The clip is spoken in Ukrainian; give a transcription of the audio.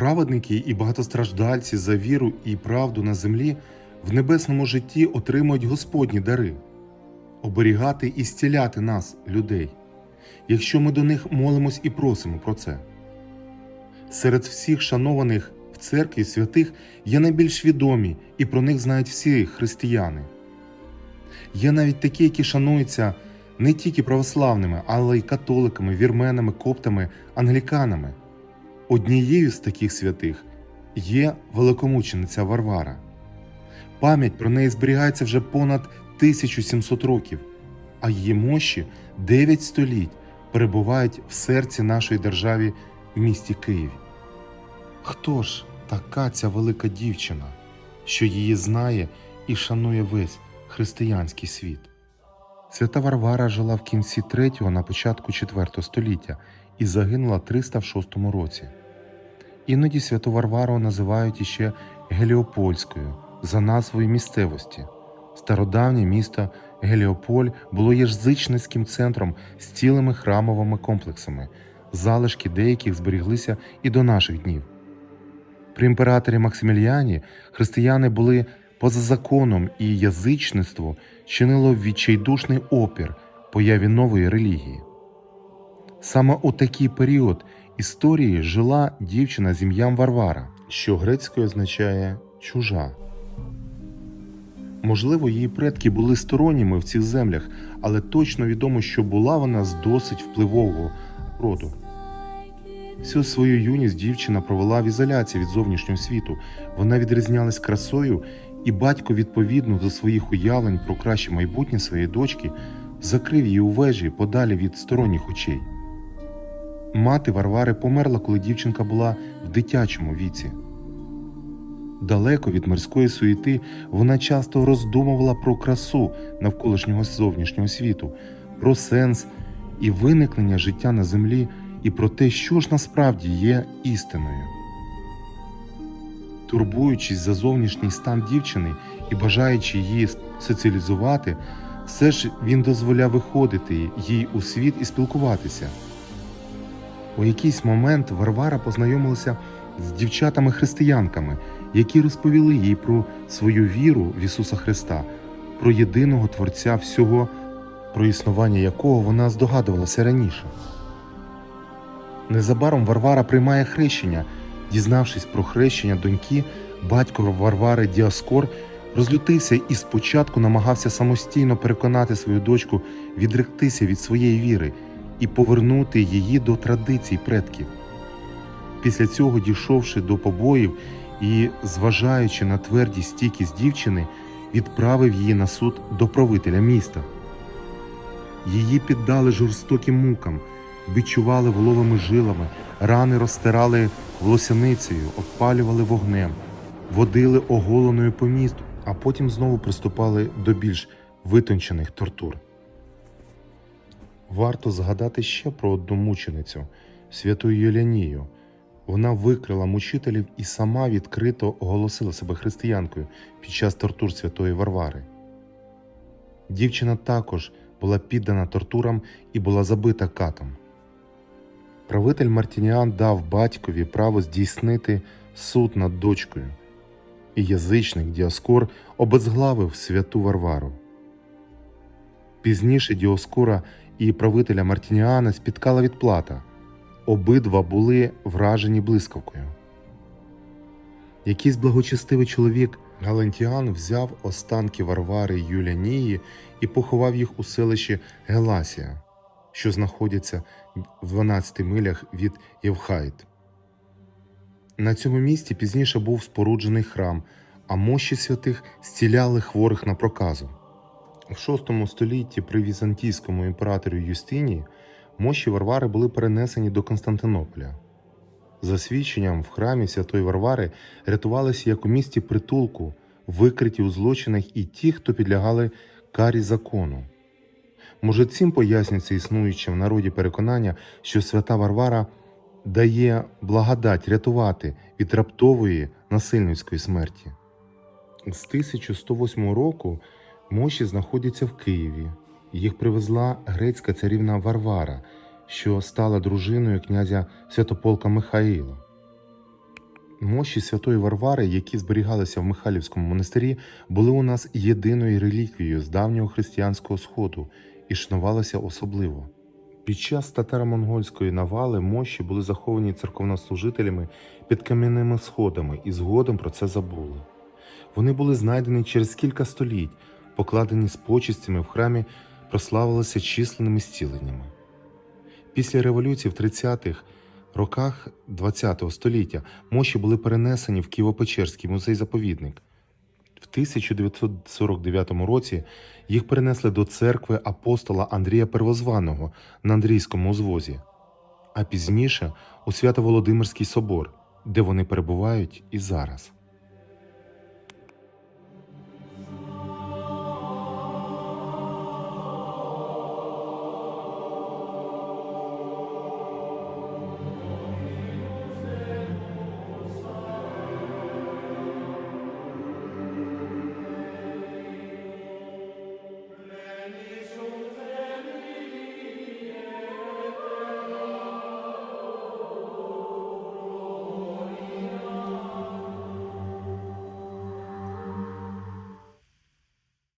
Праведники і багатостраждальці за віру і правду на землі в небесному житті отримують Господні дари оберігати і зціляти нас, людей, якщо ми до них молимось і просимо про це. Серед всіх шанованих в церкві святих є найбільш відомі, і про них знають всі християни. Є навіть такі, які шануються не тільки православними, але й католиками, вірменами, коптами, англіканами. Однією з таких святих є великомучениця Варвара. Пам'ять про неї зберігається вже понад 1700 років, а її мощі 9 століть перебувають в серці нашої держави в місті Києві. Хто ж така ця велика дівчина, що її знає і шанує весь християнський світ? Свята Варвара жила в кінці 3 на початку 4 століття і загинула 306 році. Іноді святу Варвару називають іще Геліопольською за назвою місцевості. Стародавнє місто Геліополь було язичницьким центром з цілими храмовими комплексами, залишки деяких зберіглися і до наших днів. При імператорі Максиміліані християни були поза законом і язичництво чинило відчайдушний опір появі нової релігії. Саме у такий період історії жила дівчина з ім'ям Варвара, що грецькою означає чужа. Можливо, її предки були сторонніми в цих землях, але точно відомо, що була вона з досить впливового роду. Всю свою юність дівчина провела в ізоляції від зовнішнього світу. Вона відрізнялась красою, і батько, відповідно до своїх уявлень про краще майбутнє своєї дочки, закрив її у вежі подалі від сторонніх очей. Мати Варвари померла, коли дівчинка була в дитячому віці. Далеко від мирської суєти вона часто роздумувала про красу навколишнього зовнішнього світу, про сенс і виникнення життя на землі, і про те, що ж насправді є істиною. Турбуючись за зовнішній стан дівчини і бажаючи її соціалізувати, все ж він дозволяв виходити їй у світ і спілкуватися. У якийсь момент Варвара познайомилася з дівчатами-християнками, які розповіли їй про свою віру в Ісуса Христа, про єдиного Творця всього, про існування якого вона здогадувалася раніше. Незабаром Варвара приймає хрещення. Дізнавшись про хрещення доньки, батько Варвари Діаскор розлютився і спочатку намагався самостійно переконати свою дочку відректися від своєї віри і повернути її до традицій предків. Після цього, дійшовши до побоїв і зважаючи на твердість стійкість дівчини, відправив її на суд до правителя міста. Її піддали жорстоким мукам, бичували воловими жилами, рани розтирали волосяницею, обпалювали вогнем, водили оголеною по місту, а потім знову приступали до більш витончених тортур. Варто згадати ще про одну мученицю святу Єлянію. Вона викрила мучителів і сама відкрито оголосила себе християнкою під час тортур святої Варвари. Дівчина також була піддана тортурам і була забита катом. Правитель Мартініан дав батькові право здійснити суд над дочкою, і язичник Діаскор обезглавив святу Варвару. Пізніше Діоскора і правителя Мартініана спіткала відплата. Обидва були вражені блискавкою. Якийсь благочестивий чоловік Галентіан взяв останки Варвари Юлянії і поховав їх у селищі Геласія, що знаходиться в 12 милях від Євхайт. На цьому місці пізніше був споруджений храм, а мощі святих зціляли хворих на проказу. В VI столітті при візантійському імператорі Юстинії мощі Варвари були перенесені до Константинополя. За свідченням, в храмі Святої Варвари рятувалися як у місті притулку, викриті у злочинах і ті, хто підлягали карі закону. Може, цим пояснюється існуюче в народі переконання, що свята Варвара дає благодать рятувати від раптової насильницької смерті. З 1108 року мощі знаходяться в Києві. Їх привезла грецька царівна Варвара, що стала дружиною князя Святополка Михаїла. Мощі святої Варвари, які зберігалися в Михайлівському монастирі, були у нас єдиною реліквією з давнього християнського сходу і шанувалися особливо. Під час татаро-монгольської навали мощі були заховані церковнослужителями під кам'яними сходами і згодом про це забули. Вони були знайдені через кілька століть, покладені з почистями в храмі, прославилися численними зціленнями. Після революції в 30-х роках ХХ століття мощі були перенесені в Києво-Печерський музей-заповідник. В 1949 році їх перенесли до церкви апостола Андрія Первозваного на Андрійському узвозі, а пізніше у Свято-Володимирський собор, де вони перебувають і зараз.